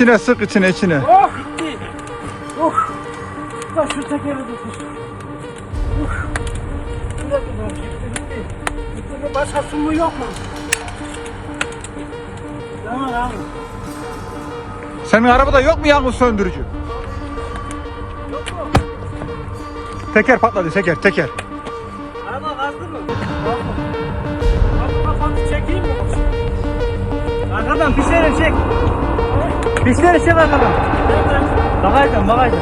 İçine sık içine içine. Oh gitti. Oh. Da oh. şu tekeri tutun. Oh. Bir dakika. Gitti gitti. Gitti başkası mı yok mu? Senin arabada yok mu yangın söndürücü? Teker patladı teker teker. Araba gazlı mı? Kapattı çekeyim mi? Arkadan fişleri çek. Fişleri çek arkadan. Bagajdan bagajdan.